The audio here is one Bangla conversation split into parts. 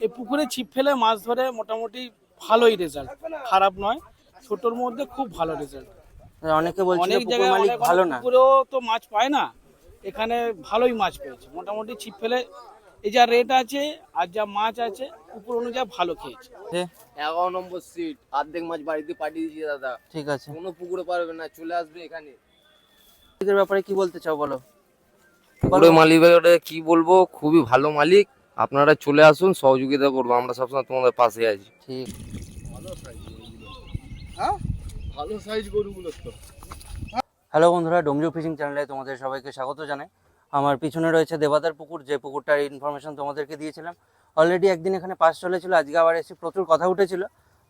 এই পুকুরে ছিপ ফেলে মাছ ধরে মোটামুটি ভালোই রেজাল্ট খারাপ নয় ছোটোর মধ্যে খুব ভালো রেজাল্ট অনেকে বলছিল অনেক জায়গায় মালিক ভালো না। পুকুরেও তো মাছ পায় না এখানে ভালোই মাছ পেয়েছে। মোটামুটি ছিপ ফেলে এই যা রেট আছে আর যা মাছ আছে পুকুর অনুযায়ী ভালো খেয়েছে। এগারো নম্বর সিট অর্ধেক মাছ বাড়িতে পাঠিয়ে দিয়েছি দাদা। ঠিক আছে। কোনো পুকুরে পারবে না চলে আসবে এখানে। ব্যাপারে কি বলতে চাও বলো? পুকুরের মালিকের কি বলব খুবই ভালো মালিক। আপনারা চলে আসুন সহযোগিতা করব। আমরা সবসময় তোমাদের পাশে আছি। ঠিক। ভালো সাইজ গরুগুলো তো। হ্যালো বন্ধুরা ডোমজু ফিশিং চ্যানেলে তোমাদের সবাইকে স্বাগত জানাই। আমার পিছনে রয়েছে দেবাদার পুকুর যে পুকুরটার ইনফরমেশন তোমাদেরকে দিয়েছিলাম। অলরেডি একদিন এখানে পাস চলেছিল আজকে আবার এসে প্রচুর কথা উঠেছিল।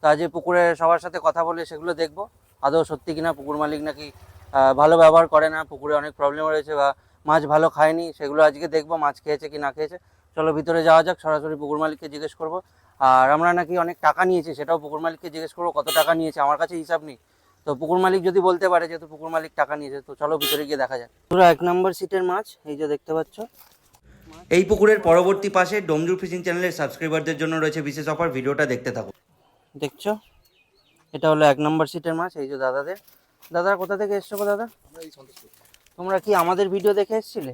তো আজ পুকুরে সবার সাথে কথা বলে সেগুলো দেখব। আদৌ সত্যি কিনা পুকুর মালিক নাকি ভালো ব্যবহার করে না পুকুরে অনেক প্রবলেম রয়েছে বা মাছ ভালো খায়নি সেগুলো আজকে দেখব মাছ খেয়েছে কি না খেয়েছে। চলো ভিতরে যাওয়া যাক সরাসরি পুকুর মালিককে জিজ্ঞেস করব। আর আমরা নাকি অনেক টাকা নিয়েছি সেটাও পুকুর মালিককে জিজ্ঞেস করব কত টাকা নিয়েছে আমার কাছে হিসাব নেই। তো পুকুর মালিক যদি বলতে পারে যেহেতু পুকুর মালিক টাকা নিয়েছে তো চলো ভিতরে গিয়ে দেখা যাক। পুরো এক নম্বর সিটের মাছ এই যে দেখতে পাচ্ছ। এই পুকুরের পরবর্তী পাশে ডোমজুর ফিশিং চ্যানেলের সাবস্ক্রাইবারদের জন্য রয়েছে বিশেষ অফার ভিডিওটা দেখতে থাকো দেখছ? এটা হলো এক নম্বর সিটের মাছ এই যে দাদাদের। দাদা কোথা থেকে এসছো গো দাদা? তোমরা কি আমাদের ভিডিও দেখে এসেছিলে।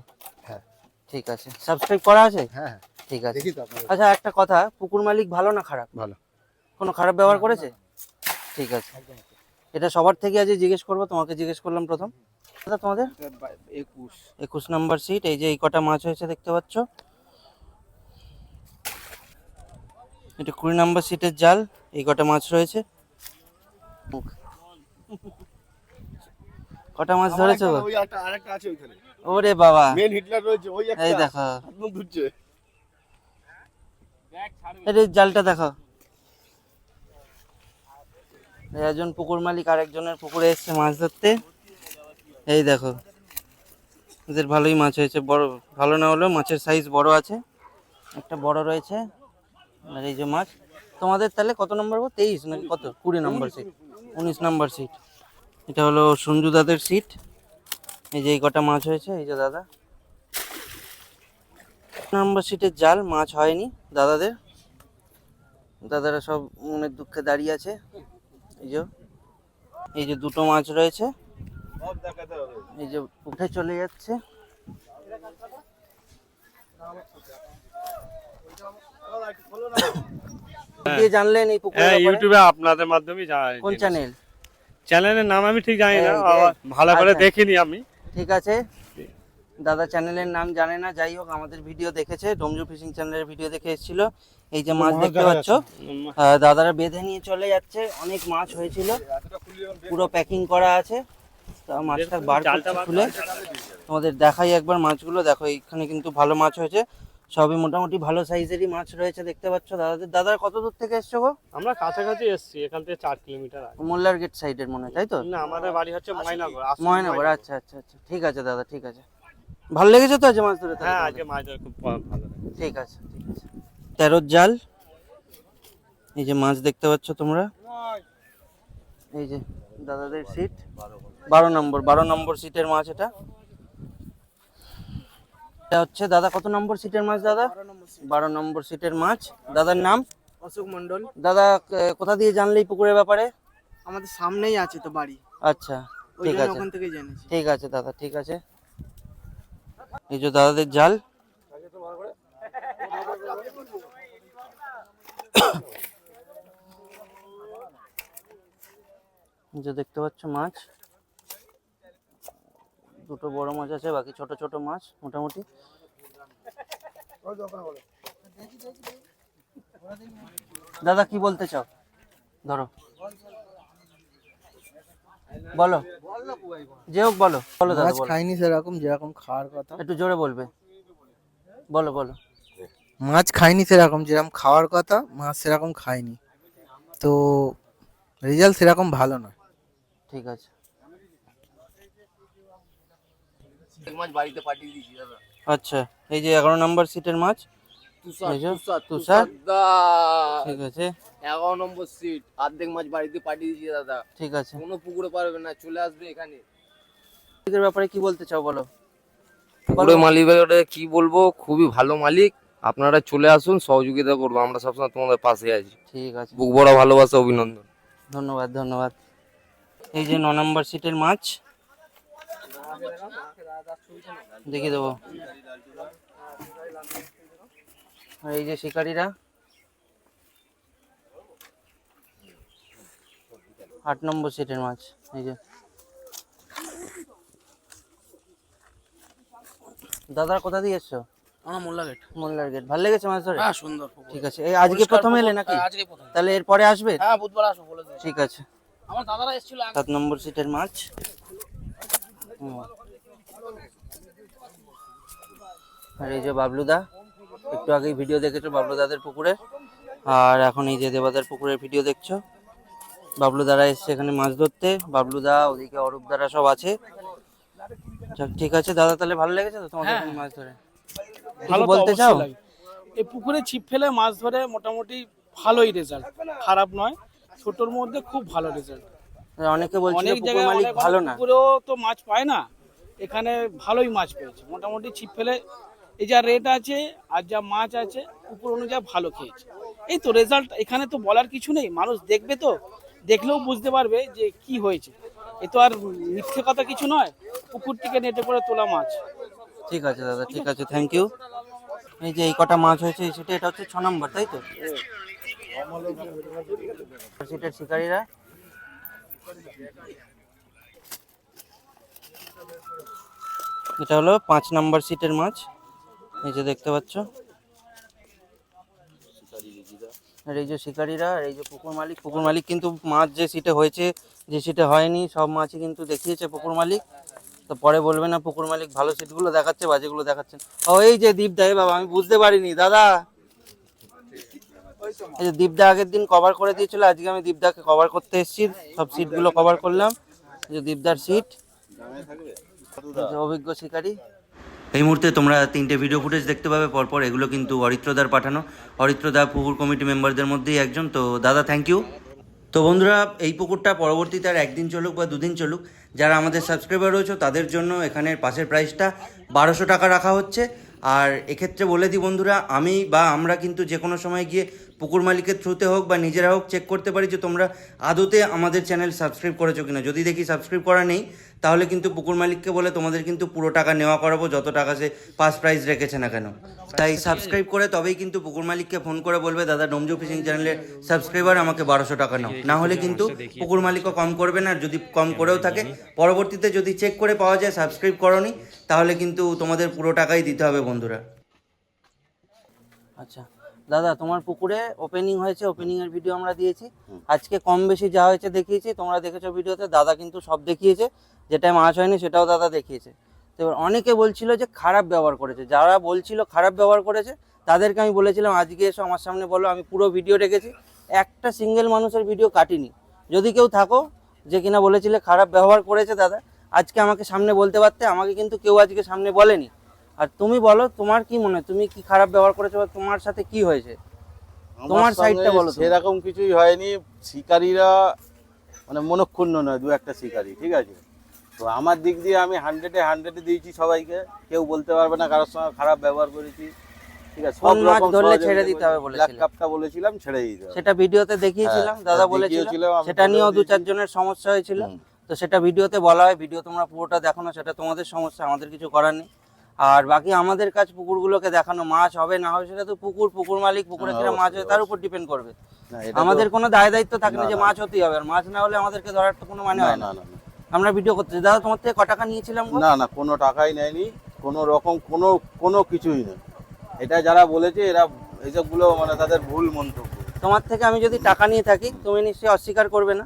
ঠিক আছে। সাবস্ক্রাইব করা আছে? হ্যাঁ হ্যাঁ। ঠিক আছে। দেখি তো আচ্ছা একটা কথা পুকুর মালিক ভালো না খারাপ? ভালো। কোনো খারাপ ব্যবহার করেছে? ঠিক আছে। এটা সবার থেকে আজ জিজ্ঞেস করব তোমাকে জিজ্ঞেস করলাম প্রথম। দাদা তোমাদের? একুশ। একুশ নাম্বার সিট এই যে এই কটা মাছ হয়েছে দেখতে পাচ্ছ। এটা কুড়ি নাম্বার সিটের জাল এই কটা মাছ রয়েছে। কটা মাছ ধরেছো? ওই একটা আরেকটা আছে ওইখানে। ওরে বাবা। মেন হিটলার রয়েছে ওই একটা এই দেখো। একদম ঘুরছে এটা জালটা দেখো। একজন পুকুর মালিক আর একজনের পুকুরে এসছে মাছ ধরতে। এই দেখো। এদের ভালোই মাছ হয়েছে। বড় ভালো না হলেও মাছের সাইজ বড় আছে। একটা বড় রয়েছে। আর এই যে মাছ। তোমাদের তাহলে কত নম্বর তেইশ নাকি কত? কুড়ি নম্বর সিট উনিশ নম্বর সিট এটা হলো সঞ্জু দাদের সিট এই যে এই কটা মাছ হয়েছে এই যে দাদা। নম্বর সিটের জাল মাছ হয়নি দাদাদের। দাদারা সব মনের দুঃখে দাঁড়িয়ে আছে। এই যে এই যে দুটো মাছ রয়েছে। এই যে উঠে চলে যাচ্ছে। দিয়ে জানলেন এই পুকুরের হ্যাঁ ইউটিউবে আপনাদের মাধ্যমে জানি কোন চ্যানেল চ্যানেলের নাম আমি ঠিক জানি না এই যে- আবার ভালো করে আচ্ছা। দেখিনি আমি। ঠিক আছে? দাদা চ্যানেলের নাম জানে না যাই হোক আমাদের ভিডিও দেখেছে ডোমজু ফিশিং চ্যানেলের ভিডিও দেখে এসেছিল। এই যে মাছ দেখতে পাচ্ছ দাদারা বেঁধে নিয়ে চলে যাচ্ছে অনেক মাছ হয়েছিল। পুরো প্যাকিং করা আছে। তা মাছটা বার খুলে। তোমাদের দেখাই একবার মাছগুলো দেখো এখানে কিন্তু ভালো মাছ হয়েছে। সবই মোটামুটি ভালো সাইজেরই মাছ রয়েছে দেখতে পাচ্ছ দাদাদের। দাদার কত দূর থেকে এসছো গো? আমরা কাছাকাছি এসেছি এখান থেকে চার কিলোমিটার মোল্লার গেট সাইডের মনে হয় তাই তো? না আমাদের বাড়ি হচ্ছে ময়নাগর আসল ময়নগর আচ্ছা আচ্ছা আচ্ছা। ঠিক আছে দাদা ঠিক আছে। ভালো লেগেছে তো আজ মাছ ধরে? হ্যাঁ আজকে মাছ ধরে খুব ভালো লাগে। ঠিক আছে ঠিক আছে। তেরোর জাল। এই যে মাছ দেখতে পাচ্ছ তোমরা? এই যে দাদাদের সিট বারো নম্বর বারো নম্বর সিটের মাছ এটা। এটা হচ্ছে দাদা কত নম্বর সিটের মাছ দাদা? বারো নম্বর সিটের মাছ। দাদার নাম? অশোক মন্ডল দাদা কোথা দিয়ে জানলে এই পুকুরের ব্যাপারে? আমাদের সামনেই আছে তো বাড়ি। আচ্ছা ঠিক আছে। ওখান থেকেই জেনেছি। ঠিক আছে দাদা ঠিক আছে। এই যে দাদাদের জাল। যে দেখতে পাচ্ছ মাছ। দুটো বড় মাছ আছে বাকি ছোট ছোট মাছ মোটামুটি। দাদা কি বলতে চাও? ধরো। বলো। যে হোক বলো। বলো দাদা মাছ খাইনি সেরকম যেরকম খাওয়ার কথা। একটু জোরে বলবে। বলো বলো। মাছ খাইনি সেরকম যেরকম খাওয়ার কথা মাছ সেরকম খাইনি। তো রেজাল্ট সেরকম ভালো নয়। ঠিক আছে অর্ধেক মাছ বাড়িতে পাঠিয়ে দিয়েছি দাদা। আচ্ছা এই যে এগারো নম্বর সিটের মাছ? তুষার ঠিক আছে। এগারো নম্বর সিট অর্ধেক মাছ বাড়িতে পাঠিয়ে দিয়েছি দাদা। ঠিক আছে। কোনো পুকুরে পারবে না চলে আসবে এখানে। মালিকের ব্যাপারে কি বলতে চাও বলো? পুকুরের মালিকের কি বলব খুবই ভালো মালিক। আপনারা চলে আসুন সহযোগিতা করব। আমরা সবসময় তোমাদের পাশে আছি। ঠিক আছে। বুক বড় ভালোবাসা অভিনন্দন। ধন্যবাদ ধন্যবাদ। এই যে ন নম্বর সিটের মাছ? দেখিয়ে দেবো। আর এই যে শিকারীরা। আট নম্বর সিটের মাছ এই যে। দাদা কোথা দিয়ে এসছো? আমার মোল্লা গেট। মোল্লার গেট। ভালো লেগেছে মাছ ধরে? হ্যাঁ সুন্দর ঠিক আছে। এই আজকে প্রথম এলে নাকি? আজকে প্রথম। তাহলে এরপরে আসবে? হ্যাঁ বুধবার আসব বলে ঠিক আছে। আমার দাদারা এসেছিল সাত নম্বর সিটের মাছ। আর এই যে বাবলুদা একটু আগেই ভিডিও দেখেছ বাবলুদাদের পুকুরে? আর এখন এই যে দেবাদার পুকুরের ভিডিও দেখছ? বাবলুদারা এসছে এখানে মাছ ধরতে। বাবলুদা ওদিকে অরূপ দ্বারা সব আছে। ঠিক আছে দাদা তাহলে ভালো লেগেছে তো তোমাদের হ্যাঁ। এখানে মাছ ধরে? ভালো বলতে চাও? এই পুকুরে ছিপ ফেলে মাছ ধরে মোটামুটি ভালোই রেজাল্ট খারাপ নয় ছোটর মধ্যে খুব ভালো রেজাল্ট অনেকে অনেক পুকুর মালিক ভালো না। পুকুরেও তো মাছ পায় না। এখানে ভালোই মাছ পেয়েছে। মোটামুটি ছিপ ফেলে এই যা রেট আছে আর যা মাছ আছে, উপর অনুযায়ী ভালো খেয়েছে। এই তো রেজাল্ট এখানে তো বলার কিছু নেই, মানুষ দেখবে তো, দেখলেও বুঝতে পারবে যে কি হয়েছে। এ তো আর মিথ্যে কথা কিছু নয়, পুকুর থেকে নেটে করে তোলা মাছ। ঠিক আছে দাদা, ঠিক আছে থ্যাংক ইউ এই যে এই কটা মাছ হয়েছে সিটে, এটা হচ্ছে ছ নম্বর, তাই তো? সিটের শিকারীরা। এটা হলো পাঁচ নম্বর সিটের মাছ। এই যে দেখতে পাচ্ছ? আর এই যে শিকারীরা এই যে পুকুর মালিক পুকুর মালিক কিন্তু মাছ যে সিটে হয়েছে, যে সিটে হয়নি, সব মাছই কিন্তু দেখিয়েছে পুকুর মালিক। তো পরে বলবে না, পুকুর মালিক ভালো সিটগুলো দেখাচ্ছে, বাজেগুলো দেখাচ্ছে। ও, এই যে দীপদা, এ বাবা, আমি বুঝতে পারিনি, দাদা। এই যে দীপদা আগের দিন কভার করে দিয়েছিল, আজকে আমি দীপদাকে কভার করতে এসেছি, সব সিটগুলো কভার করলাম। এই যে দীপদার সিট। অভিজ্ঞ শিকারী। এই মুহূর্তে তোমরা তিনটে ভিডিও ফুটেজ দেখতে পাবে, পরপর এগুলো কিন্তু অরিত্রদার পাঠানো। অরিত্রদা পুকুর কমিটি মেম্বারদের মধ্যেই একজন। তো দাদা থ্যাংক ইউ তো বন্ধুরা, এই পুকুরটা পরবর্তীতে আর একদিন চলুক বা দুদিন চলুক, যারা আমাদের সাবস্ক্রাইবার রয়েছে, তাদের জন্য এখানের পাশের প্রাইসটা বারোশো টাকা রাখা হচ্ছে। আর এক্ষেত্রে বলে দিই বন্ধুরা, আমি বা আমরা কিন্তু যে কোনো সময় গিয়ে পুকুর মালিকের থ্রুতে হোক বা নিজেরা হোক চেক করতে পারি যে তোমরা আদতে আমাদের চ্যানেল সাবস্ক্রাইব করেছ কিনা। যদি দেখি সাবস্ক্রাইব করা নেই, তাহলে কিন্তু পুকুর মালিককে বলে তোমাদের কিন্তু পুরো টাকা নেওয়া করাবো, যত টাকা সে পাস প্রাইস রেখেছে না কেন। তাই সাবস্ক্রাইব করে তবেই কিন্তু পুকুর মালিককে ফোন করে বলবে, দাদা, ডোমজো ফিশিং চ্যানেলের সাবস্ক্রাইবার আমাকে বারোশো টাকা নাও। না হলে কিন্তু পুকুর মালিকও কম করবে না যদি কম করেও থাকে, পরবর্তীতে যদি চেক করে পাওয়া যায় সাবস্ক্রাইব করনি, তাহলে কিন্তু তোমাদের পুরো টাকাই দিতে হবে বন্ধুরা। আচ্ছা। দাদা তোমার পুকুরে ওপেনিং হয়েছে ওপেনিং এর ভিডিও আমরা দিয়েছি। আজকে কম বেশি যা হয়েছে দেখিয়েছি তোমরা দেখেছ ভিডিওতে দাদা কিন্তু সব দেখিয়েছে। যেটা মাছ হয়নি সেটাও দাদা দেখিয়েছে। তো এবার অনেকে বলছিল যে খারাপ ব্যবহার করেছে। যারা বলছিল খারাপ ব্যবহার করেছে তাদেরকে আমি বলেছিলাম আজকে এসো আমার সামনে বলো আমি পুরো ভিডিও রেখেছি। একটা সিঙ্গেল মানুষের ভিডিও কাটিনি। যদি কেউ থাকো যে কিনা বলেছিলে খারাপ ব্যবহার করেছে দাদা আজকে আমাকে সামনে বলতে পারতে আমাকে কিন্তু কেউ আজকে সামনে বলেনি। আর তুমি বলো তোমার কি মনে হয়? তুমি কি খারাপ ব্যবহার করেছ বা তোমার সাথে কি হয়েছে? তোমার সাইডটা বলো সেরকম কিছুই হয়নি। শিকারীরা মানে মনক্ষুণ্ণ নয় দু একটা শিকারী ঠিক আছে? তো আমার দিক দিয়ে আমি হান্ড্রেডে হান্ড্রেডে দিয়েছি সবাইকে। কেউ বলতে পারবে না কারোর সঙ্গে খারাপ ব্যবহার করেছি। ঠিক আছে? রকম ধরলে ছেড়ে দিতে হবে। ব্ল্যাক কাপটা বলেছিলাম ছেড়ে দিতে হবে। সেটা ভিডিওতে দেখিয়েছিলাম হ্যাঁ, দাদা বলেছিল। সেটা নিয়েও দু চারজনের সমস্যা হয়েছিল। তো সেটা ভিডিওতে বলা হয় ভিডিও তোমরা পুরোটা দেখো না সেটা তোমাদের সমস্যা আমাদের কিছু করার নেই। আর বাকি আমাদের কাজ পুকুরগুলোকে দেখানো মাছ হবে না হবে সেটা তো পুকুর পুকুর মালিক পুকুরে হ্যাঁ, মাছ হয় তার উপর ডিপেন্ড করবে। আমাদের কোনো দায় দায়িত্ব থাকে না যে মাছ হতেই হবে আর মাছ না হলে আমাদেরকে ধরার তো কোনো মানে হয় না। আমরা ভিডিও করতে দাদা তোমার থেকে ক টাকা নিয়েছিলাম না না কোনো টাকাই নেয়নি। কোনো রকম কোনো কোনো কিছুই নেই এটা যারা বলেছে এরা এইসবগুলো মানে তাদের ভুল মন্তব্য। তোমার থেকে আমি যদি টাকা নিয়ে থাকি তুমি নিশ্চয়ই অস্বীকার করবে না?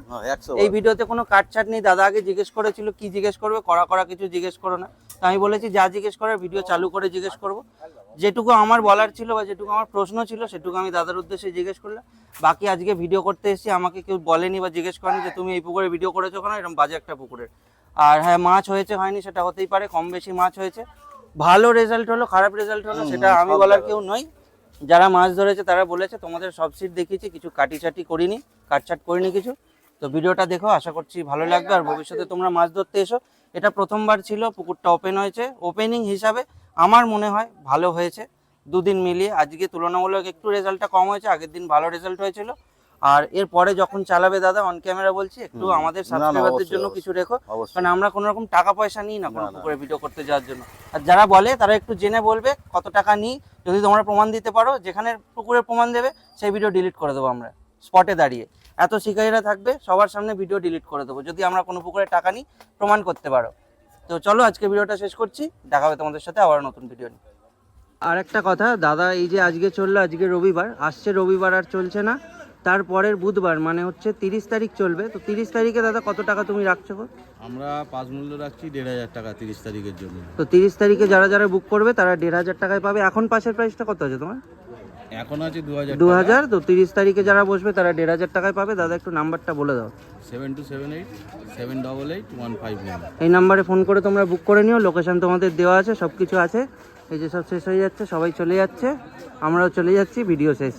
এই ভিডিওতে কোনো কাটছাট নেই। দাদা আগে জিজ্ঞেস করেছিল কি জিজ্ঞেস করবে? করা করা কিছু জিজ্ঞেস করো না। আমি বলেছি যা জিজ্ঞেস করার ভিডিও চালু করে জিজ্ঞেস করব। যেটুকু আমার বলার ছিল বা যেটুকু আমার প্রশ্ন ছিল সেটুকু আমি দাদার উদ্দেশ্যে জিজ্ঞেস করলাম। বাকি আজকে ভিডিও করতে এসেছি আমাকে কেউ বলেনি বা জিজ্ঞেস করেনি যে তুমি এই পুকুরে ভিডিও করেছ কেন এরকম বাজে একটা পুকুরের। আর হ্যাঁ মাছ হয়েছে হয়নি সেটা হতেই পারে কম বেশি মাছ হয়েছে। ভালো রেজাল্ট হলো খারাপ রেজাল্ট হলো সেটা আমি বলার কেউ নই। যারা মাছ ধরেছে তারা বলেছে তোমাদের সব সিট দেখিয়েছি কিছু কাটিছাটি করিনি কাটছাট করিনি কিছু। তো ভিডিওটা দেখো আশা করছি ভালো লাগবে আর ভবিষ্যতে তোমরা মাছ ধরতে এসো। এটা প্রথমবার ছিল পুকুরটা ওপেন হয়েছে। ওপেনিং হিসাবে আমার মনে হয় ভালো হয়েছে। দুদিন মিলিয়ে আজকে তুলনামূলক একটু রেজাল্টটা কম হয়েছে আগের দিন ভালো রেজাল্ট হয়েছিল। আর এরপরে যখন চালাবে দাদা অন ক্যামেরা বলছি একটু আমাদের সাবস্ক্রাইবারদের জন্য কিছু রেখো। কারণ আমরা কোনো রকম টাকা পয়সা নিই না কোনো। পুকুরে ভিডিও করতে যাওয়ার জন্য। আর যারা বলে তারা একটু জেনে বলবে কত টাকা নিই। যদি তোমরা প্রমাণ দিতে পারো যেখানে পুকুরের প্রমাণ দেবে সেই ভিডিও ডিলিট করে দেবো আমরা। স্পটে দাঁড়িয়ে। এত শিকারীরা থাকবে সবার সামনে ভিডিও ডিলিট করে দেবো। যদি আমরা কোনো পুকুরে টাকা নিই প্রমাণ করতে পারো। তো চলো আজকে ভিডিওটা শেষ করছি দেখা হবে তোমাদের সাথে আবার নতুন ভিডিও নিয়ে। আর একটা কথা দাদা এই যে আজকে চলল আজকে রবিবার আসছে রবিবার আর চলছে না তারপরের বুধবার মানে হচ্ছে তিরিশ তারিখ চলবে। তো তিরিশ তারিখে দাদা কত টাকা তুমি রাখছো গো? আমরা পাঁচ মূল্য রাখছি দেড় হাজার টাকা তিরিশ তারিখের জন্য। তো তিরিশ তারিখে যারা যারা বুক করবে তারা দেড় হাজার টাকায় পাবে। এখন পাশের প্রাইসটা কত আছে তোমার? এখন আছে দু হাজার দু হাজার তো তিরিশ তারিখে যারা বসবে তারা দেড় হাজার টাকায় পাবে। দাদা একটু নাম্বারটা বলে দাও। Seven two seven eight seven double eight one five nine এই নাম্বারে ফোন করে তোমরা বুক করে নিও। লোকেশন তোমাদের দেওয়া আছে সব কিছু আছে। এই যে সব শেষ হয়ে যাচ্ছে সবাই চলে যাচ্ছে। আমরাও চলে যাচ্ছি ভিডিও শেষ।